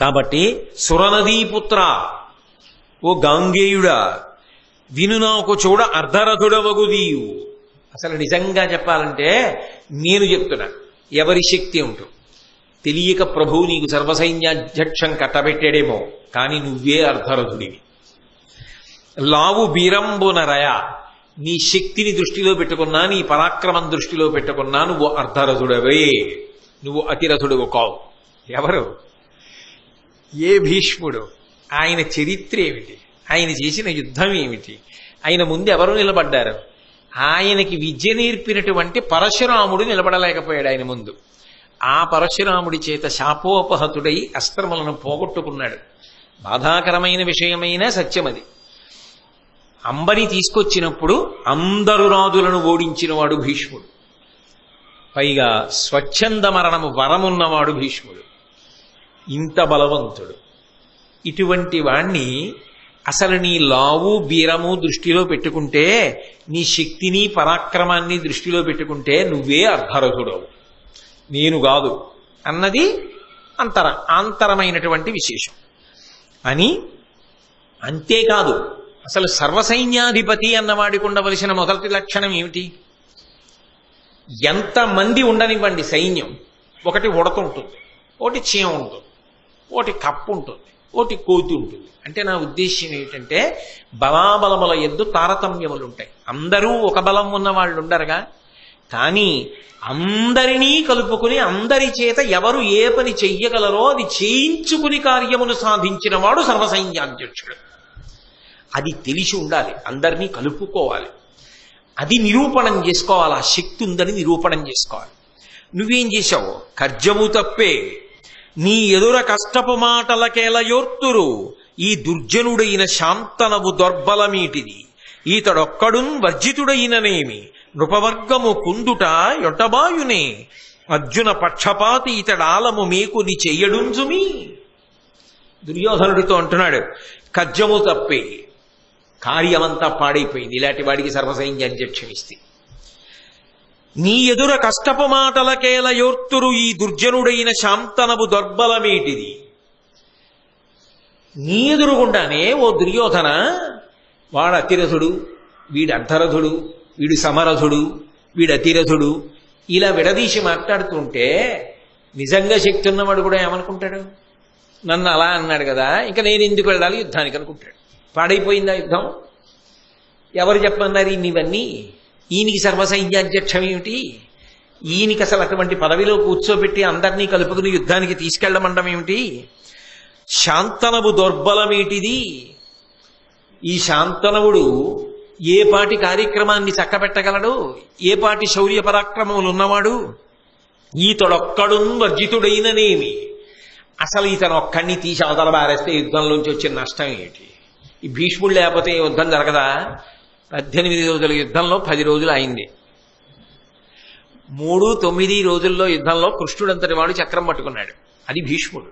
కాబట్టి సురనదీపుత్ర ఓ గాంగేయుడా విను నాకు చూడ అర్ధరథుడవగుదీయు. అసలు నిజంగా చెప్పాలంటే నేను చెప్తున్నా ఎవరి శక్తి ఉంటూ. తెలియక ప్రభువు నీకు సర్వసైన్యాధ్యక్షం కట్టబెట్టాడేమో కానీ నువ్వే అర్ధరథుడివి. లావు బీరంబునరయ నీ శక్తిని దృష్టిలో పెట్టుకున్నా నీ పరాక్రమం దృష్టిలో పెట్టుకున్నా నువ్వు అర్ధరథుడవే. నువ్వు అతిరథుడు కావు. ఎవరు? ఏ భీష్ముడు? ఆయన చరిత్ర ఏమిటి? ఆయన చేసిన యుద్ధం ఏమిటి? ఆయన ముందు ఎవరు నిలబడ్డారు? ఆయనకి విద్య నేర్పినటువంటి పరశురాముడు నిలబడలేకపోయాడు ఆయన ముందు. ఆ పరశురాముడి చేత శాపోపహతుడై అస్త్రములను పోగొట్టుకున్నాడు. బాధాకరమైన విషయమైన సత్యమది. అంబని తీసుకొచ్చినప్పుడు అందరు రాజులను ఓడించినవాడు భీష్ముడు. పైగా స్వచ్ఛంద మరణము వరమున్నవాడు భీష్ముడు. ఇంత బలవంతుడు. ఇటువంటి వాణ్ణి అసలు నీ లావు బీరము దృష్టిలో పెట్టుకుంటే నీ శక్తిని పరాక్రమాన్ని దృష్టిలో పెట్టుకుంటే నువ్వే అర్ధరథుడవు. నేను కాదు అన్నది అంతర ఆంతరమైనటువంటి విశేషం. అని అంతేకాదు అసలు సర్వసైన్యాధిపతి అన్నవాడికి ఉండవలసిన మొదటి లక్షణం ఏమిటి? ఎంతమంది ఉండనివ్వండి సైన్యం. ఒకటి ఉడత ఉంటుంది ఒకటి చీమ ఉంటుంది. ఒకటి కప్పు ఉంటుంది ఒకటి కోతి ఉంటుంది. అంటే నా ఉద్దేశ్యం ఏంటంటే బలాబలముల ఎద్దు తారతమ్యములు ఉంటాయి అందరూ ఒక బలం ఉన్న వాళ్ళు ఉండరుగా కానీ అందరినీ కలుపుకుని అందరి చేత ఎవరు ఏ పని చెయ్యగలరో అది చేయించుకుని కార్యమును సాధించిన వాడు సర్వసైన్యాధ్యక్షుడు. అది తెలిసి ఉండాలి అందరినీ కలుపుకోవాలి. అది నిరూపణం చేసుకోవాలి ఆ శక్తి ఉందని నిరూపణం చేసుకోవాలి. నువ్వేం చేశావు? కర్జము తప్పే నీ ఎదుర కష్టపు మాటలకేలయోర్తురు ఈ దుర్జనుడైన శాంతనవు దొర్బలమీటిది. ఈతడొక్కడున్ వర్జితుడైననేమి? నృపవర్గము కుందుట యొటబాయునే. అర్జున పక్షపాతి ఇతడాలము మేకుని చెయ్యడుంజుమి? దుర్యోధనుడితో అంటున్నాడు కజ్జము తప్పే. కార్యమంతా పాడైపోయింది. ఇలాంటి వాడికి సర్వసైన్యాధ్యక్షం ఇస్తే నీ ఎదుర కష్టపు మాటలకేల యోర్తురు ఈ దుర్జనుడైన శాంతనబు దొర్బలమేటిది? నీ ఎదురుగుండానే ఓ దుర్యోధన వాడు అతిరథుడు వీడు అర్ధరథుడు వీడు సమరథుడు వీడు అతిరథుడు ఇలా విడదీసి మాట్లాడుతుంటే నిజంగా శక్తి ఉన్నవాడు కూడా ఏమనుకుంటాడు? నన్ను అలా అన్నాడు కదా ఇంకా నేను ఎందుకు వెళ్ళాలి యుద్ధానికి అనుకుంటాడు. పాడైపోయిందా యుద్ధం? ఎవరు చెప్పన్నారు ఇవన్నీ? ఈయనకి సర్వసైన్యాధ్యక్షం ఏమిటి ఈయనకి అసలు అటువంటి పదవిలో కూర్చోబెట్టి అందరినీ కలుపుకుని యుద్ధానికి తీసుకెళ్ళమండం ఏమిటి శాంతనవు దౌర్బలమేటిది. ఈ శాంతనవుడు ఏ పాటి కార్యక్రమాన్ని చక్కబెట్టగలడు? ఏ పాటి శౌర్య పరాక్రమములు ఉన్నవాడు? ఈతడొక్కడు వర్జితుడైననేమి అసలు ఇతను ఒక్కడిని తీసి అవతల బారేస్తే యుద్ధంలోంచి వచ్చిన నష్టం ఏంటి? ఈ భీష్ముడు లేకపోతే యుద్ధం జరగదా? పద్దెనిమిది రోజుల యుద్ధంలో పది రోజులు అయింది. మూడు తొమ్మిది రోజుల్లో యుద్ధంలో కృష్ణుడంతటి వాడు చక్రం పట్టుకున్నాడు. అది భీష్ముడు.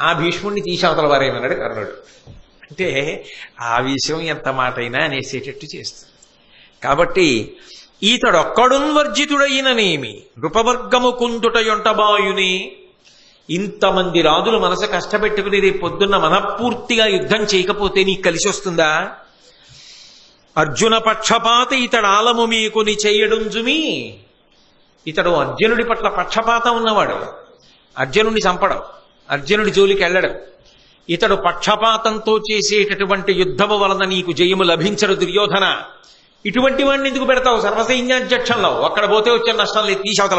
ఆ భీష్ముడిని తీసి వారేమన్నాడు కర్ణుడు. అంటే ఆ విషయం ఎంత మాటైనా అనేసేటట్టు చేస్తుంది. కాబట్టి ఈతడొక్కడున్ వర్జితుడైననేమి? నృపవర్గము కుందుటయొంటబాయుని ఇంతమంది రాజులు మనసు కష్టపెట్టుకుని రేపు పొద్దున్న మనపూర్తిగా యుద్ధం చేయకపోతే నీకు కలిసి వస్తుందా అర్జున పక్షపాత ఇతడు ఆలము మీకుని చెయ్యడుంజుమి ఇతడు అర్జునుడి పట్ల పక్షపాతం ఉన్నవాడు. అర్జునుడిని చంపడం అర్జునుడి జోలికి వెళ్ళడం. ఇతడు పక్షపాతంతో చేసేటటువంటి యుద్ధము వలన నీకు జయము లభించడు దుర్యోధన. ఇటువంటి వాడిని ఎందుకు పెడతావు? సర్వసైన్యాధ్యక్షంలో. అక్కడ పోతే వచ్చే నష్టం లేదు తీసి అవతల